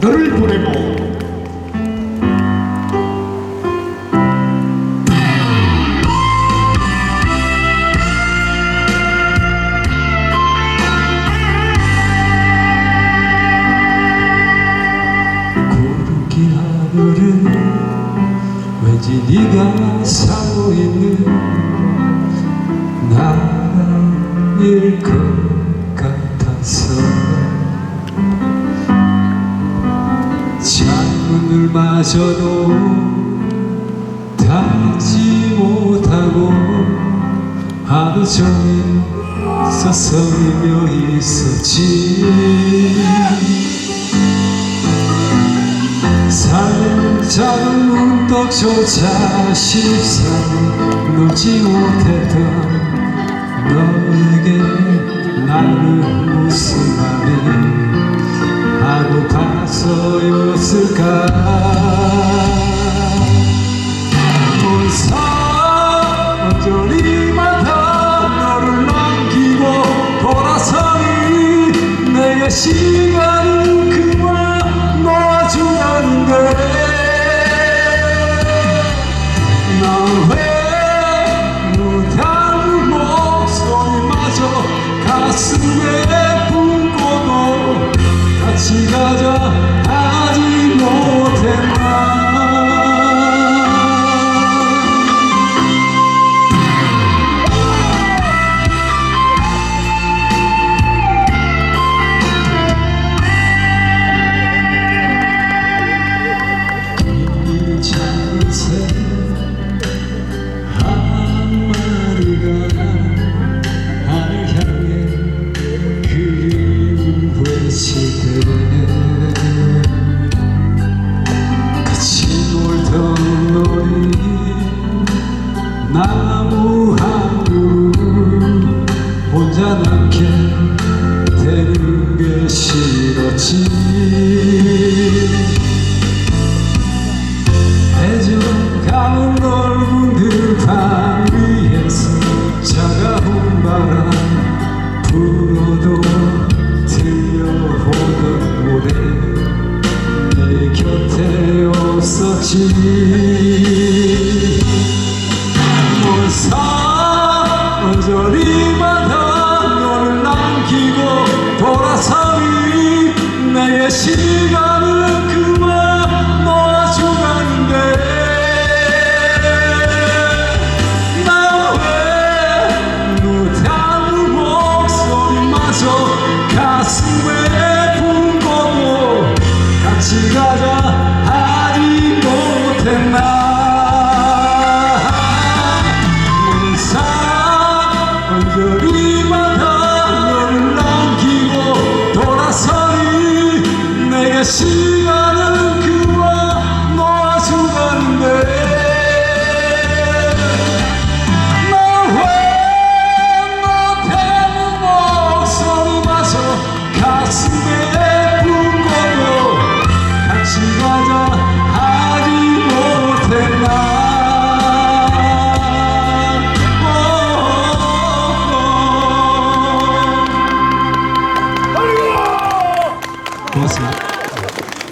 너를 보내고. 고르기 하늘은 왠지 네가 살고 있는 나라일 것 마저도 닫지 못하고 하루 종일 서성이며 있었지. 작은 문덕조차 실상 놓지 못했던 너에게 나는 가서였을까? 무사 언저리마다 너를 남기고 돌아서니 내게 시간은 그만 놓아주는데 난왜 무단 목소리마저 가슴에 품고도 같이 가자 그루 혼자 남게 되는 게 싫었지 내